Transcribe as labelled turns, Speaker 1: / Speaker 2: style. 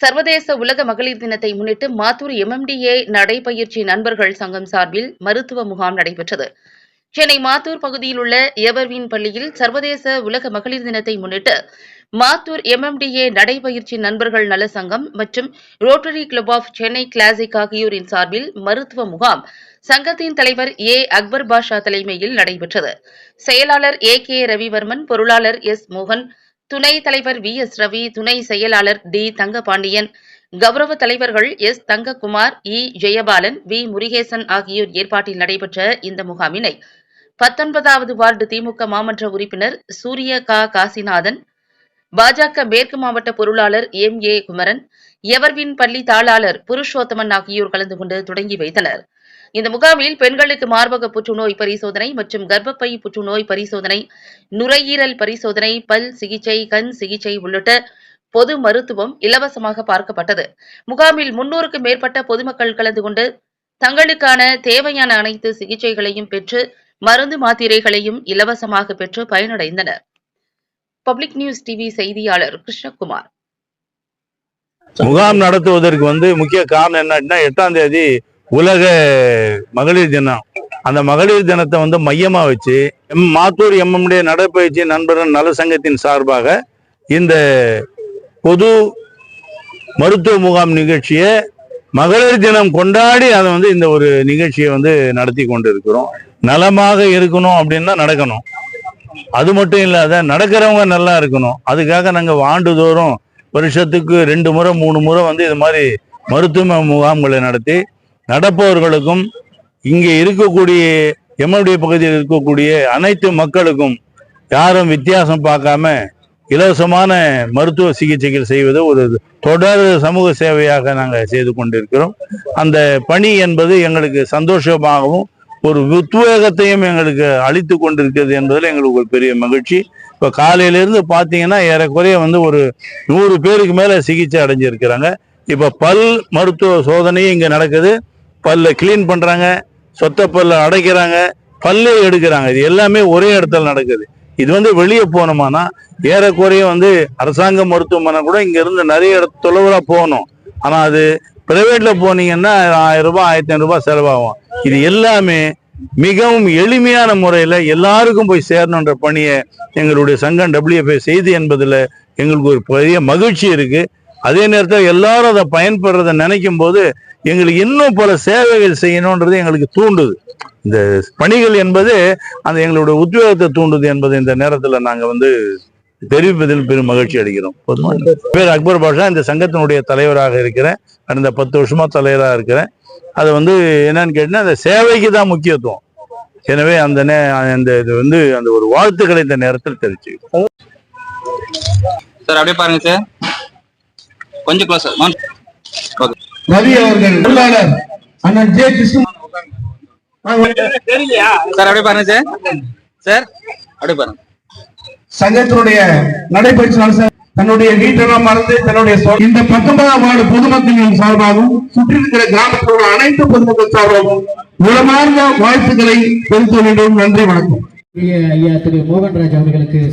Speaker 1: சர்வதேச உலக மகளிர் தினத்தை முன்னிட்டு மாத்தூர் எம்எம்டிஏ நடைபயிற்சி நண்பர்கள் சங்கம் சார்பில் மருத்துவ முகாம் நடைபெற்றது. சென்னை மாத்தூர் பகுதியில் உள்ள எவர்வின் பள்ளியில் சர்வதேச உலக மகளிர் தினத்தை முன்னிட்டு மாத்தூர் எம்எம்டிஏ நடைபயிற்சி நண்பர்கள் நல சங்கம் மற்றும் Rotary Club of Chennai Classic ஆகியோரின் சார்பில் மருத்துவ முகாம் சங்கத்தின் தலைவர் ஏ. அக்பர் பாஷா தலைமையில் நடைபெற்றது. செயலாளர் ஏ. கே. ரவிவர்மன் பொருளாளர் எஸ். மோகன் துணை தலைவர் வி எஸ் ரவி துணை செயலாளர் டி தங்கபாண்டியன் கௌரவ தலைவர்கள் S Thangakumar E Jayapalan V Murugesan ஆகியோர் ஏற்பாட்டில் நடைபெற்ற இந்த முகாமினை பத்தொன்பதாவது வார்டு திமுக மாமன்ற உறுப்பினர் சூரிய கா. காசிநாதன் பாஜக மேற்கு மாவட்ட பொருளாளர் எம். ஏ. குமரன் எவர்வின் பள்ளி தாளாளர் புருஷோத்தமன் ஆகியோர் கலந்து கொண்டு தொடங்கி வைத்தனர். இந்த முகாமில் பெண்களுக்கு மார்பக புற்றுநோய் பரிசோதனை மற்றும் கர்ப்பப்பை புற்றுநோய் பரிசோதனை நுரையீரல் பரிசோதனை பல் சிகிச்சை கண் சிகிச்சை உள்ளிட்ட பொது மருத்துவம் இலவசமாக பார்க்கப்பட்டது. முகாமில் முன்னூறுக்கும் மேற்பட்ட பொதுமக்கள் கலந்து கொண்டு தங்களுக்கான தேவையான அனைத்து சிகிச்சைகளையும் பெற்று மருந்து மாத்திரைகளையும் இலவசமாக பெற்று பயனடைந்தனர். பப்ளிக் நியூஸ் டிவி செய்தியாளர் கிருஷ்ணகுமார்.
Speaker 2: முகாம் நடத்துவதற்கு வந்து முக்கிய காரணம் என்னன்னா எட்டாம் தேதி உலக மகளிர் தினம். அந்த மகளிர் தினத்தை வந்து மையமா வச்சு எம் மாத்தூர் எம்எம்டைய நடைப்பயிற்சி நண்பர்கள் நல சங்கத்தின் சார்பாக இந்த பொது மருத்துவ முகாம் நிகழ்ச்சியை மகளிர் தினம் கொண்டாடி அதை வந்து இந்த ஒரு நிகழ்ச்சியை வந்து நடத்தி கொண்டு இருக்கிறோம் நலமாக இருக்கணும் அப்படின்னா நடக்கணும். அது மட்டும் இல்லாத நடக்கிறவங்க நல்லா இருக்கணும். அதுக்காக நாங்கள் ஆண்டுதோறும் வருஷத்துக்கு ரெண்டு முறை மூணு முறை வந்து இது மாதிரி மருத்துவ முகாம்களை நடத்தி நடப்பவர்களுக்கும் இங்கே இருக்கக்கூடிய எம்எல்டி பகுதியில் இருக்கக்கூடிய அனைத்து மக்களுக்கும் யாரும் வித்தியாசம் பார்க்காம இலவசமான மருத்துவ சிகிச்சைகள் செய்வது ஒரு தொடர் சமூக சேவையாக நாங்கள் செய்து கொண்டிருக்கிறோம். அந்த பணி என்பது எங்களுக்கு சந்தோஷமாகவும் ஒரு உத்வேகத்தையும் எங்களுக்கு அளித்து கொண்டிருக்கிறது என்பதில் எங்களுக்கு ஒரு பெரிய மகிழ்ச்சி. இப்போ காலையிலேருந்து பார்த்தீங்கன்னா ஏறக்குறைய வந்து ஒரு நூறு பேருக்கு மேலே சிகிச்சை அடைஞ்சிருக்கிறாங்க. இப்போ பல் மருத்துவ சோதனையும் இங்கே நடக்குது. பல்ல கிளீன் பண்ணுறாங்க சொத்த பல்ல அடைக்கிறாங்க. பல்லே எடுக்கிறாங்க. இது எல்லாமே ஒரே இடத்துல நடக்குது. இது வந்து வெளியே போனோமானா ஏறக்குறைய வந்து அரசாங்க மருத்துவமனை கூட இங்கேருந்து நிறைய இடத்து தொலைவராக போகணும். ஆனால் அது பிரைவேட்டில் போனீங்கன்னா ஆயிரம் ரூபாய் ஆயிரத்தி ஐநூறுரூபா செலவாகும். இது எல்லாமே மிகவும் எளிமையான முறையில் எல்லாருக்கும் போய் சேரணுன்ற பணியை எங்களுடைய சங்கம் டபிள்யூஎஃப்ஐ செய்து என்பதில் எங்களுக்கு ஒரு பெரிய மகிழ்ச்சி இருக்கு. அதே நேரத்தில் எல்லாரும் அதை பயன்படுறதை நினைக்கும் போது எங்களுக்கு இன்னும் பல சேவைகள் செய்யணுன்றது எங்களுக்கு தூண்டுது. இந்த பணிகள் என்பது அந்த எங்களுடைய உத்வேகத்தை தூண்டுது என்பது இந்த நேரத்தில் நாங்கள் வந்து தெரிவிப்பதில் பெரும் மகிழ்ச்சி அடைகிறோம். பேர் அக்பர் பாஷா இந்த சங்கத்தினுடைய தலைவராக இருக்கிறேன். கடந்த பத்து வருஷமா தலைவராக இருக்கிறேன். அது வந்து என்னன்னு கேட்டீங்கன்னா அந்த சேவைக்கு தான் முக்கியத்துவம். எனவே அந்த நே அந்த இது வந்து அந்த ஒரு வாழ்த்துக்களை இந்த நேரத்தில் தெரிவிச்சு
Speaker 3: சார் அப்படியே பாருங்க சார். கொஞ்சம் க்ளோஸ் ஓகே
Speaker 4: ரவி அவர்கள் பொருளாளர் அண்ணன் ஜே கிருஷ்ணன்
Speaker 3: சார் அப்படியே பாருங்க சார். சார் அப்படியே பாருங்க.
Speaker 4: சங்கத்தினுடைய நடைபயிற்சி தன்னுடைய வீட்டெல்லாம் மறந்து தன்னுடைய இந்த பத்தொன்பதாம் வார்டு பொதுமக்களின் சார்பாகவும் சுற்றி இருக்கிற கிராமத்தில் உள்ள அனைத்து பொதுமக்கள் சார்பாகவும் உளமார்ந்த வாழ்த்துக்களை தெரிவிக்க வேண்டும் நன்றி வணக்கம்.
Speaker 5: ஐயா திரு மோகன்ராஜ் அவர்களுக்கு